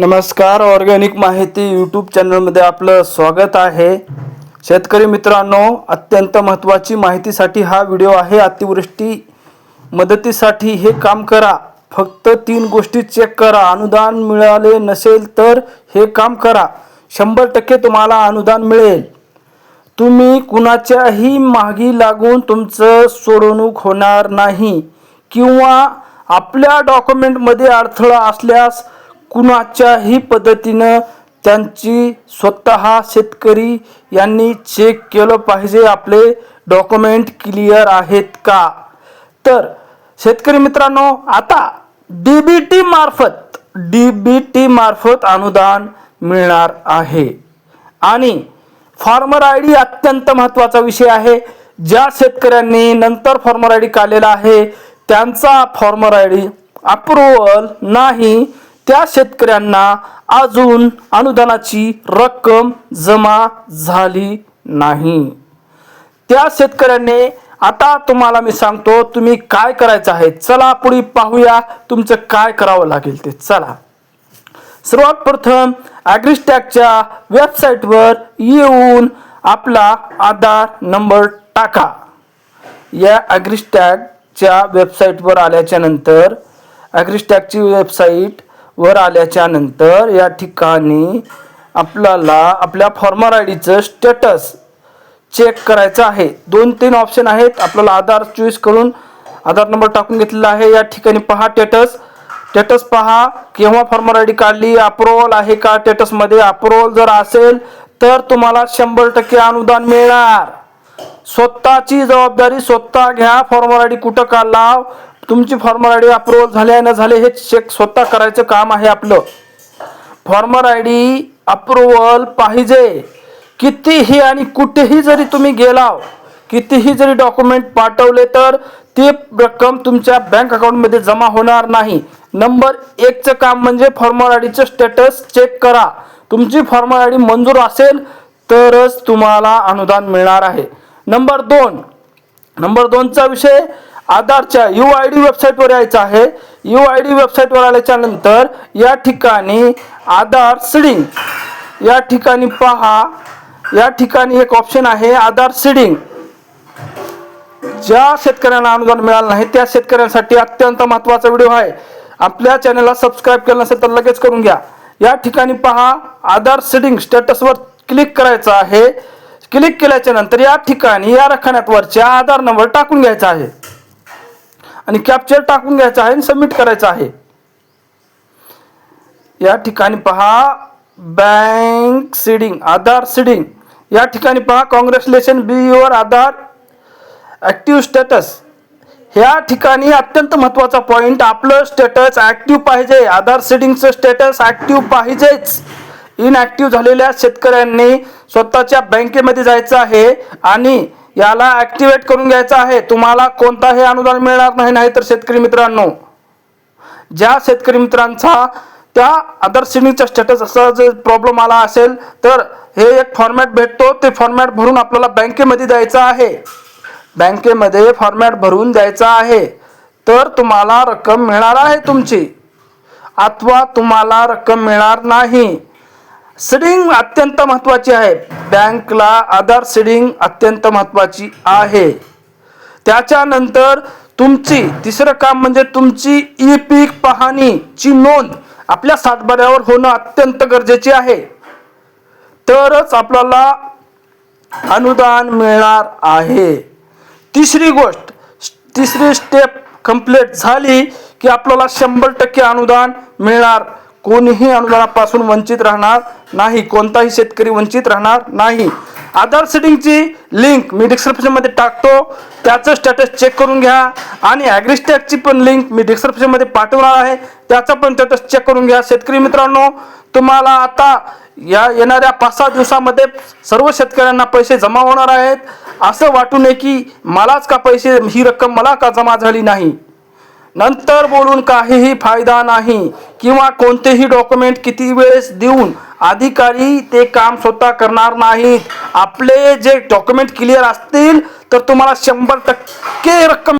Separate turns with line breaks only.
नमस्कार ऑर्गॅनिक माहिती यूट्यूब चॅनलमध्ये आपलं स्वागत आहे. शेतकरी मित्रांनो अत्यंत महत्त्वाची माहितीसाठी हा व्हिडिओ आहे. अतिवृष्टी मदतीसाठी हे काम करा. फक्त तीन गोष्टी चेक करा. अनुदान मिळाले नसेल तर हे काम करा. शंभर टक्के तुम्हाला अनुदान मिळेल. तुम्ही कुणाच्याही मागी लागून तुमचं सोडवणूक होणार नाही. किंवा आपल्या डॉक्युमेंटमध्ये अडथळा असल्यास कुणाच्याही पद्धतीनं त्यांची स्वतः शेतकरी यांनी चेक केलं पाहिजे. आपले डॉक्युमेंट क्लिअर आहेत का? तर शेतकरी मित्रांनो आता डी बी टी मार्फत डी बी टी मार्फत अनुदान मिळणार आहे. आणि फार्मर आय डी अत्यंत महत्त्वाचा विषय आहे. ज्या शेतकऱ्यांनी नंतर फॉर्मर आय डी काढलेला आहे त्यांचा फॉर्मर आय डी अप्रुव्हल नाही. त्या शेतकऱ्यांना अजून अनुदानाची रक्कम जमा झाली नाही. त्या शेतकऱ्यांनी आता तुम्हाला मी सांगतो तुम्ही काय करायचं आहे? चला पुढे पाहूया तुमचं काय करावं लागेल ते. चला. सर्वात प्रथम ॲग्रिस्टॅगच्या वेबसाईटवर येऊन आपला आधार नंबर टाका. या ॲग्रिस्टॅगच्या वेबसाईटवर आल्याच्यानंतर ॲग्रिस्टॅगची वेबसाईट वर आल्याच्यानंतर या ठिकाणी आपल्याला आपल्या फॉर्मर आय डीचं स्टेटस चेक करायचं आहे. दोन तीन ऑप्शन आहेत. आपल्याला आधार चॉईस करून आधार नंबर टाकून घेतलेला आहे. या ठिकाणी पहा स्टेटस स्टेटस पहा केव्हा फॉर्मर आय डी काढली अप्रुव्हल आहे का स्टेटसमध्ये अप्रुव्हल जर असेल तर तुम्हाला शंभर टक्के अनुदान मिळणार. स्वतःची जबाबदारी स्वतः घ्या. फॉर्मर आय डी कुठं काढला? तुमची फॉर्मर आय डी अप्रुव्हल झाले न झाले हे चेक स्वतः करायचं काम आहे आपलं. फॉर्मर आय डी अप्रुव्हल पाहिजे. कितीही आणि कुठेही जरी तुम्ही गेला कितीही जरी डॉक्युमेंट पाठवले तर ती रक्कम तुमच्या बँक अकाउंटमध्ये जमा होणार नाही. नंबर एकचं काम म्हणजे फॉर्मर आय डीचं स्टेटस चेक करा. तुमची फॉर्मर आय डी मंजूर असेल तरच तुम्हाला अनुदान मिळणार आहे. नंबर दोन. नंबर दोनचा विषय आधारच्या यू आय डी वेबसाईटवर यायचं आहे. यू आय डी वेबसाईटवर आल्याच्यानंतर या ठिकाणी आधार सिडिंग या ठिकाणी पहा. या ठिकाणी एक ऑप्शन आहे आधार सिडिंग ज्या शेतकऱ्यांना अनुदान मिळालं नाही त्या शेतकऱ्यांसाठी अत्यंत महत्त्वाचा व्हिडिओ आहे. आपल्या चॅनलला सबस्क्राईब केलं नसेल तर लगेच करून घ्या. या ठिकाणी पहा आधार सिडिंग स्टेटसवर क्लिक करायचं आहे. क्लिक केल्याच्यानंतर या ठिकाणी या रखान्यात वरच्या आधार नंबर टाकून घ्यायचा आहे. आणि कॅप्चर टाकून घ्यायचा आहे आणि सबमिट करायचं आहे. या ठिकाणी पहा बँक सीडिंग आधार सीडिंग या ठिकाणी पहा congratulation be your Aadhaar active status ह्या ठिकाणी अत्यंत महत्त्वाचा पॉईंट आपलं स्टेटस ॲक्टिव्ह पाहिजे. आधार सीडिंगचं स्टेटस ॲक्टिव्ह पाहिजेच. इनॲक्टिव्ह झालेल्या शेतकऱ्यांनी स्वतःच्या बँकेमध्ये जायचं आहे आणि याला ॲक्टिवेट करून घ्यायचं आहे. तुम्हाला कोणताही अनुदान मिळणार नाही नाही तर शेतकरी मित्रांनो. ज्या शेतकरी मित्रांचा त्या आदर्शिनीचा स्टेटस असा जर प्रॉब्लेम आला असेल तर हे एक फॉर्मॅट भेटतो. ते फॉर्मॅट भरून आपल्याला बँकेमध्ये द्यायचं आहे. बँकेमध्ये फॉर्मॅट भरून द्यायचं आहे. तर तुम्हाला रक्कम मिळणार आहे तुमची. अथवा तुम्हाला रक्कम मिळणार नाही. सीडिंग अत्यंत महत्त्वाची आहे. बँकला आधार सीडिंग अत्यंत महत्त्वाची आहे. त्याच्यानंतर तुमची तिसरं काम म्हणजे तुमची ई पीक पाहणीची नोंद आपल्या सातबाऱ्यावर होणं अत्यंत गरजेचे आहे. तरच आपल्याला अनुदान मिळणार आहे. तिसरी गोष्ट तिसरी स्टेप कंप्लीट झाली की आपल्याला शंभर टक्के अनुदान मिळणार कोणीही अनुदानापासून वंचित राहणार नाही. कोणताही शेतकरी वंचित राहणार नाही. आधार सेटिंगची लिंक मी डिस्क्रिप्शनमध्ये टाकतो. त्याचं स्टेटस चेक करून घ्या. आणि ॲग्रिस्टॅकची पण लिंक मी डिस्क्रिप्शनमध्ये पाठवणार आहे. त्याचा पण स्टेटस चेक करून घ्या. शेतकरी मित्रांनो तुम्हाला आता या येणाऱ्या पाच सहा दिवसामध्ये सर्व शेतकऱ्यांना पैसे जमा होणार आहेत. असं वाटू नये की मलाच का पैसे ही रक्कम मला का जमा झाली नाही? नंतर बोलून काहीही फायदा नाही किंवा कोणतेही डॉक्युमेंट किती वेळेस देऊन अधिकारी ते काम स्वतः करणार नाहीत आपले जे डॉक्युमेंट क्लिअर असतील तर तुम्हाला शंभर टक्के रक्कम